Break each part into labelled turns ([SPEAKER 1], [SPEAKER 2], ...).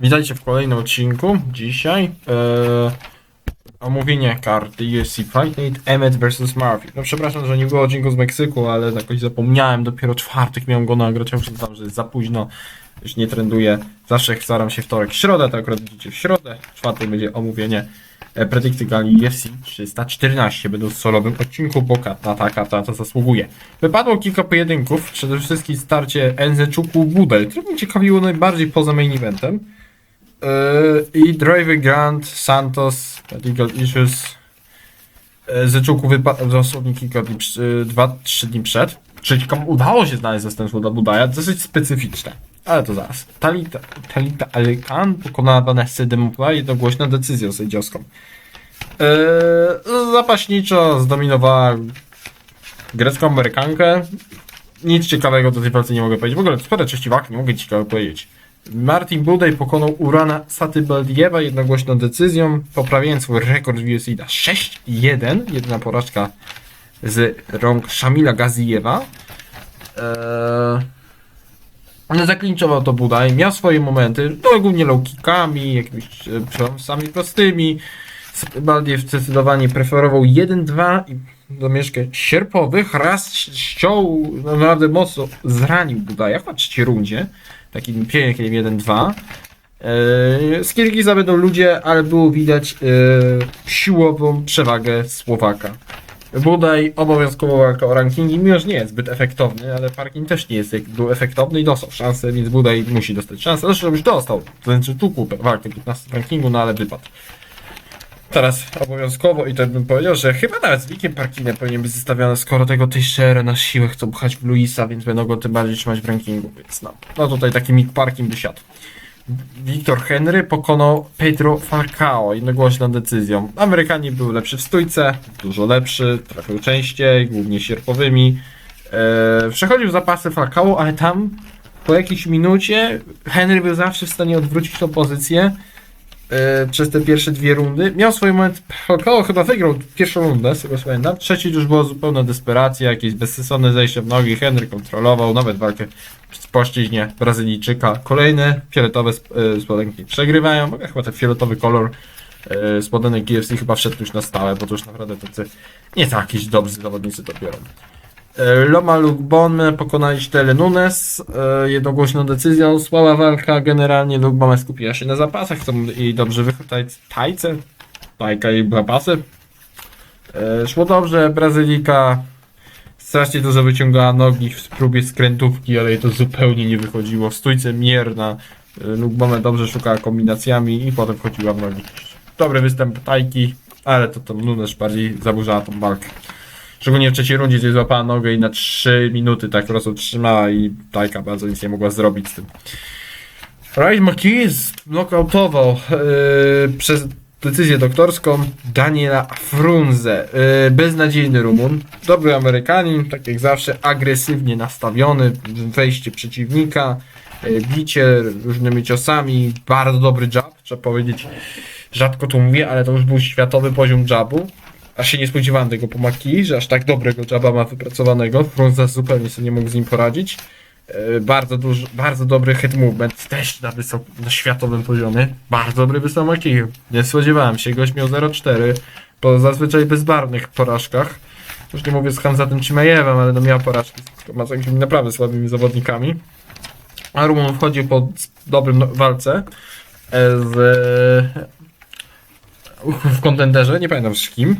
[SPEAKER 1] Witajcie w kolejnym odcinku. Dzisiaj e, omówienie karty UFC Fight Night Emmet vs Murphy. No przepraszam, że nie było odcinku z Meksyku, ale jakoś zapomniałem. Dopiero czwartek miałem go nagrać. Ja przyznam, że jest za późno. Już nie trenduję. Zawsze staram się wtorek, środę, to akurat widzicie w środę. Czwartek będzie omówienie e, predykty gali UFC 314. Będą w solowym odcinku, bo karta ta karta to zasługuje. Wypadło kilka pojedynków, przede wszystkim starcie Enzeczuku Budel, które mnie ciekawiło najbardziej poza main eventem. Yy, I Driver Grant, Santos, Legal Issues. Yy, Zeczuku wypadł dosłownie kilka dni, przy- yy, dwa, trzy dni przed. Czyli komu udało się znaleźć zastępstwo dla Budaja, dosyć specyficzne. Ale to zaraz. Talita, Talita Alikan pokonała Vanessa Demopla jednogłośną decyzją sędziowską. Yy, zapaśniczo zdominowała grecką Amerykankę. Nic ciekawego do tej walce nie mogę powiedzieć. W ogóle sporo części walk nie mogę ciekawe powiedzieć. Martin Budej pokonał Urana Satybaldiewa jednogłośną decyzją, poprawiając swój rekord w UFC na 6-1. Jedna porażka z rąk Szamila Gazijewa. Eee... No to Budaj, miał swoje momenty, no ogólnie low kickami, jakimiś e, przełamsami prostymi. Baldiew zdecydowanie preferował 1-2 i domieszkę sierpowych. Raz ściął, no naprawdę mocno zranił Budaja, w trzeciej rundzie. Takim pięknym 1-2. Eee, z Kirgiza będą ludzie, ale było widać eee, siłową przewagę Słowaka. Budaj obowiązkowo walka o rankingi, mimo że nie jest zbyt efektowny, ale Parkin też nie jest był efektowny i dostał szansę, więc Budaj musi dostać szansę. Zresztą już dostał, to znaczy tu kupę walkę 15 w rankingu, no ale wypadł. Teraz obowiązkowo i tak bym powiedział, że chyba nawet z Wickiem Parkinem powinien być zestawiony, skoro tego Teixeira na siłę chcą pchać w Luisa, więc będą go tym bardziej trzymać w rankingu, więc no. No tutaj taki Mick Parkin by siadł. Wiktor Henry pokonał Pedro Falcao jednogłośną decyzją. Amerykanin był lepszy w stójce, dużo lepszy, trafił częściej, głównie sierpowymi. Eee, przechodził zapasy Falcao, ale tam po jakiejś minucie Henry był zawsze w stanie odwrócić tą pozycję e, przez te pierwsze dwie rundy. Miał swój moment, Falcao chyba wygrał pierwszą rundę, z tego co pamiętam. Trzeci już była zupełna desperacja, jakieś bezsensowne zejście w nogi. Henry kontrolował, nawet walkę w płaszczyźnie Brazylijczyka. Kolejne fioletowe e, spodenki przegrywają. Bo Chyba ten fioletowy kolor e, spodenek GFC chyba wszedł już na stałe, bo to już naprawdę tacy nie tak jakieś dobrzy zawodnicy to biorą. E, Loma Lukbon pokonali Tele Nunes e, jednogłośną decyzją. Słaba walka, generalnie Lukbon skupiła się na zapasach, i dobrze wychwytać tajce, tajka i zapasy. E, Szło dobrze, Brazylika strasznie dużo wyciągała nogi w próbie skrętówki, ale jej to zupełnie nie wychodziło. W stójce mierna, Lukbome dobrze szukała kombinacjami i potem wchodziła w nogi. Dobry występ tajki, ale to tam Nunes bardziej zaburzała tą walkę. Szczególnie w trzeciej rundzie, gdzie złapała nogę i na 3 minuty tak po prostu trzymała i Tajka bardzo nic nie mogła zrobić z tym. Ryan McKee znokautował yy, przez decyzję doktorską Daniela Frunze. Yy, beznadziejny Rumun. Dobry Amerykanin, tak jak zawsze, agresywnie nastawiony, wejście przeciwnika, yy, bicie różnymi ciosami, bardzo dobry jab, trzeba powiedzieć. Rzadko to mówię, ale to już był światowy poziom jabu. Aż się nie spodziewałem tego po Maki, że aż tak dobrego jaba ma wypracowanego. Frunza zupełnie sobie nie mógł z nim poradzić. E, Bardzo, duży, bardzo dobry head movement, też na, wysok, na światowym poziomie. Bardzo dobry wysok Maki. Nie spodziewałem się, gość miał 0,4 po zazwyczaj bezbarwnych porażkach. Już nie mówię z Hanzatem Chimajewem, ale no miał porażki z jakimiś naprawdę słabymi zawodnikami. A Rumun wchodził po dobrym no- walce e, z w kontenderze, nie pamiętam z kim.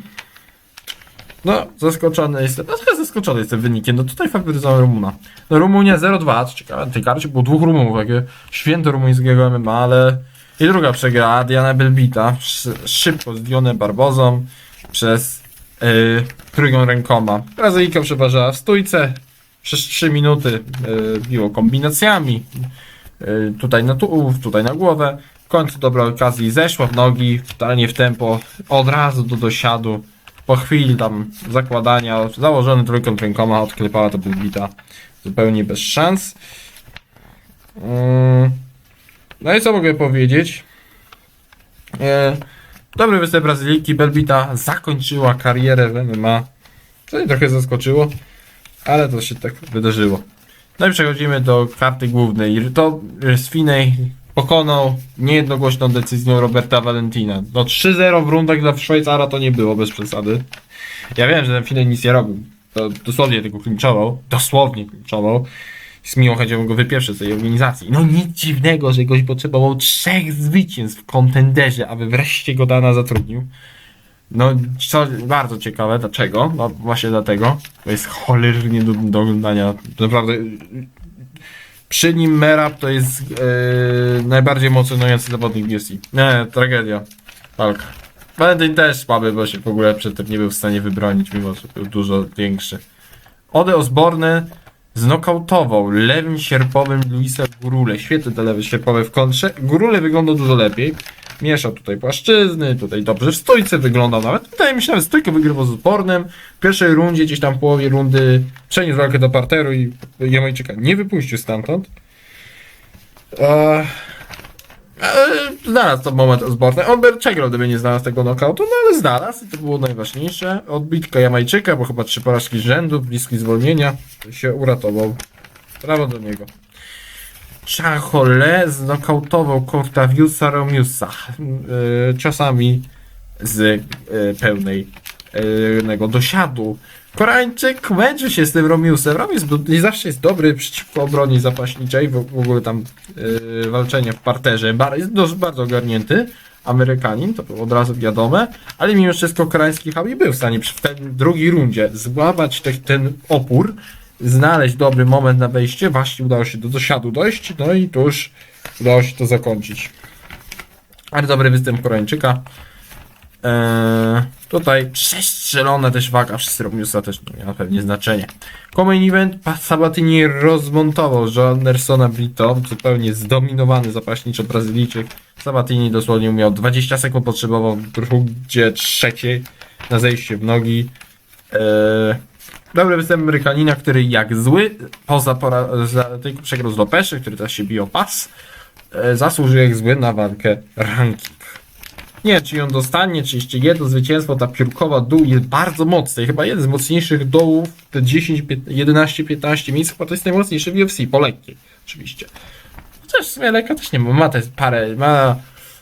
[SPEAKER 1] No, zaskoczony jestem. No, trochę zaskoczony jestem wynikiem. No tutaj faworyzowałem Rumuna. No Rumunia 0-2, co ciekawe, na tej karcie było dwóch Rumunów, takie święto rumuńskiego MMA, ale i druga przegrała, Diana Belbita, sz- szybko z Dionem Barbozą przez yy, trójką rękoma. Brazylijka przeważała w stójce, przez 3 minuty yy, biło kombinacjami, yy, tutaj na tułów, tutaj na głowę. W końcu dobra okazji zeszła w nogi, totalnie w tempo, od razu do dosiadu po chwili tam zakładania, założony trójką rękoma, odklepała to Bulbita zupełnie bez szans. Mm. No i co mogę powiedzieć? E, dobry występ Brazyliki, Belbita zakończyła karierę w MMA, co mnie trochę zaskoczyło, ale to się tak wydarzyło. No i przechodzimy do karty głównej. To z Finej pokonał niejednogłośną decyzją Roberta Valentina. No 3-0 w rundach dla Szwajcara to nie było bez przesady. Ja wiem, że ten Finel nic nie robił. Dosłownie tylko klinczował. Dosłownie klinczował. Z miłą chęcią go wypieprzyć z tej organizacji. No nic dziwnego, że goś potrzebował trzech zwycięstw w kontenderze, aby wreszcie go Dana zatrudnił. No, co bardzo ciekawe, dlaczego? No właśnie dlatego, bo jest cholernie do, do oglądania. Naprawdę, przy nim Merab to jest e, najbardziej emocjonujący zawodnik w UFC. Nie, tragedia. Walka. Valentyn też słaby, bo się w ogóle przed tym nie był w stanie wybronić, mimo że był dużo większy. Ode Osborne znokautował lewym sierpowym Luisa Gurule. Świetny te lewy sierpowe w kontrze. Gurule wygląda dużo lepiej. Mieszał tutaj płaszczyzny, tutaj dobrze w stójce wyglądał nawet. Wydaje mi się, nawet stójkę wygrywał z Osbornem. W pierwszej rundzie, gdzieś tam w połowie rundy przeniósł walkę do parteru i Jamajczyka nie wypuścił stamtąd. Eee, znalazł to moment Osborne. On by przegrał, gdyby nie znalazł tego knockoutu, no ale znalazł i to było najważniejsze. Odbitka Jamajczyka, bo chyba trzy porażki z rzędu, bliski zwolnienia, się uratował. Brawo do niego. Chachole znokautował Cortaviusa Romiusa yy, ciosami z yy, pełnej yy, dosiadu. Koreańczyk męczy się z tym Romiusem. Romius nie zawsze jest dobry przeciwko obronie zapaśniczej, w, ogóle tam walczenie w parterze. Bar, jest dość bardzo ogarnięty. Amerykanin, to było od razu wiadome, ale mimo wszystko koreański Habi był w stanie w tej drugiej rundzie złapać te, ten opór, znaleźć dobry moment na wejście, właśnie udało się do dosiadu dojść, no i tu już udało się to zakończyć. Ale dobry występ Koreańczyka. Eee, tutaj przestrzelona też waga przez Romiusa też no, miała pewnie znaczenie. Common event Sabatini rozmontował Andersona Brito, zupełnie zdominowany zapaśniczo Brazylijczyk. Sabatini dosłownie miał 20 sekund, potrzebował w rundzie trzeciej na zejście w nogi. Eee, dobry występ Amerykanina, który jak zły, poza pora, za, tylko przegrał z Lopeszy, który też się bił pas, e, zasłużył jak zły na walkę ranking. Nie czy ją dostanie, czy jeszcze jedno zwycięstwo, ta piórkowa dół jest bardzo mocna i chyba jeden z mocniejszych dołów, te 10, 11-15 miejsc, chyba to jest najmocniejszy w UFC, po lekkiej, oczywiście. Chociaż w sumie lekka też nie ma, ma te parę, ma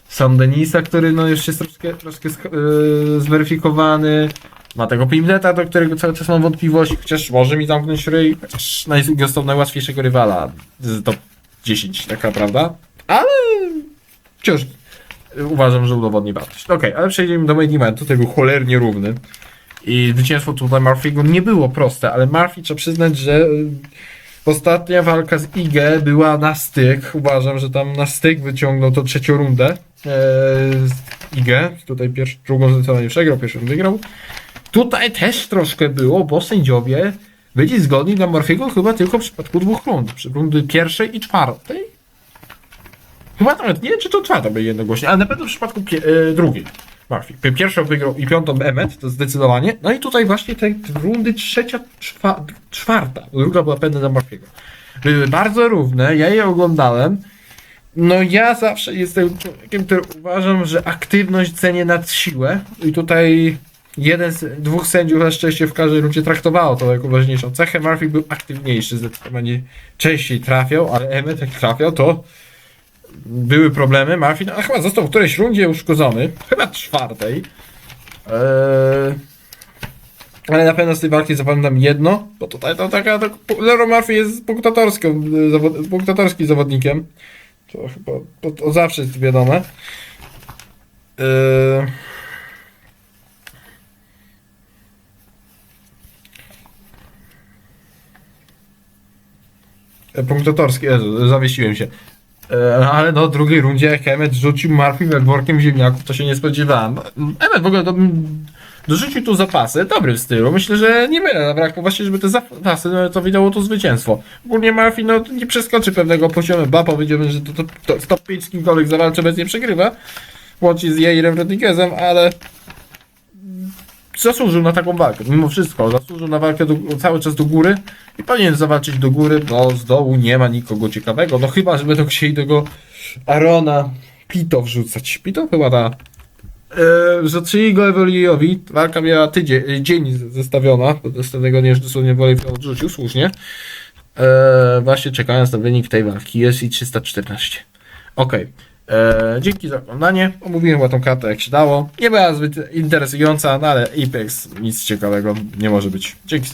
[SPEAKER 1] Sam Denisa, który no już jest troszkę, troszkę yy, zweryfikowany, ma tego Pimleta, do którego cały czas mam wątpliwości, chociaż może mi zamknąć ryj, chociaż dostał najłatwiejszego rywala z top 10, taka prawda, ale wciąż uważam, że udowodni wartość. Okej, ale przejdziemy do main eventu, był cholernie równy. I zwycięstwo tutaj Murphy'ego nie było proste, ale Murphy trzeba przyznać, że y, ostatnia walka z IG była na styk. Uważam, że tam na styk wyciągnął to trzecią rundę e, z IG. Tutaj pierwszy, drugą zdecydowanie przegrał, pierwszą wygrał. Tutaj też troszkę było, bo sędziowie byli zgodni dla Murphy'ego chyba tylko w przypadku dwóch rund. Przy rundy pierwszej i czwartej. Chyba nawet nie czy to czwarta będzie jednogłośnie, ale na pewno w przypadku e, drugiej. Murphy. Pi- Pierwszą wygrał i piątą Emmet, to zdecydowanie. No i tutaj właśnie te rundy trzecia, czwa, czwarta. Druga była pewna dla Murphy'ego. Były bardzo równe, ja je oglądałem. No ja zawsze jestem człowiekiem, który uważam, że aktywność cenię nad siłę. I tutaj jeden z dwóch sędziów na szczęście w każdej rundzie traktowało to jako ważniejszą cechę. Murphy był aktywniejszy, zdecydowanie częściej trafiał, ale Emmet jak trafiał, to były problemy. Murphy no, chyba został w którejś rundzie uszkodzony, chyba czwartej. Eee, ale na pewno z tej walki zapamiętam jedno, bo tutaj to taka, to, Lero Murphy jest punktatorską, zawod, punktatorskim zawodnikiem. To chyba to, to zawsze jest wiadome. Eee, E, Punktatorski, Jezu, zawiesiłem się. E, ale no, w drugiej rundzie jak Emmet rzucił Murphy workiem ziemniaków, to się nie spodziewałem. Emmet w ogóle do, dorzucił tu zapasy, dobry w stylu. Myślę, że nie mylę, zabrakło właśnie, żeby te zapasy, no, to widziało to zwycięstwo. Ogólnie Murphy no, nie przeskoczy pewnego poziomu, ba, powiedziałbym, że to, to, to top 5 z kimkolwiek zawalczy bez nie przegrywa. Łącznie z Jairem Rodriguezem, ale zasłużył na taką walkę, mimo wszystko, zasłużył na walkę do, cały czas do góry i powinien zawalczyć do góry, no z dołu nie ma nikogo ciekawego, no chyba, że będą chcieli tego Arona Pito wrzucać. Pito chyba ta e, zaczęli go Eweliowi, walka miała tydzień, dzień z- zestawiona, bo tego nie, dosłownie ją odrzucił, słusznie. E, właśnie czekając na wynik tej walki, jest i 314. Okej. Eee, Dzięki za oglądanie. Omówiłem chyba tą kartę jak się dało. Nie była zbyt interesująca, no ale Apex nic ciekawego nie może być. Dzięki.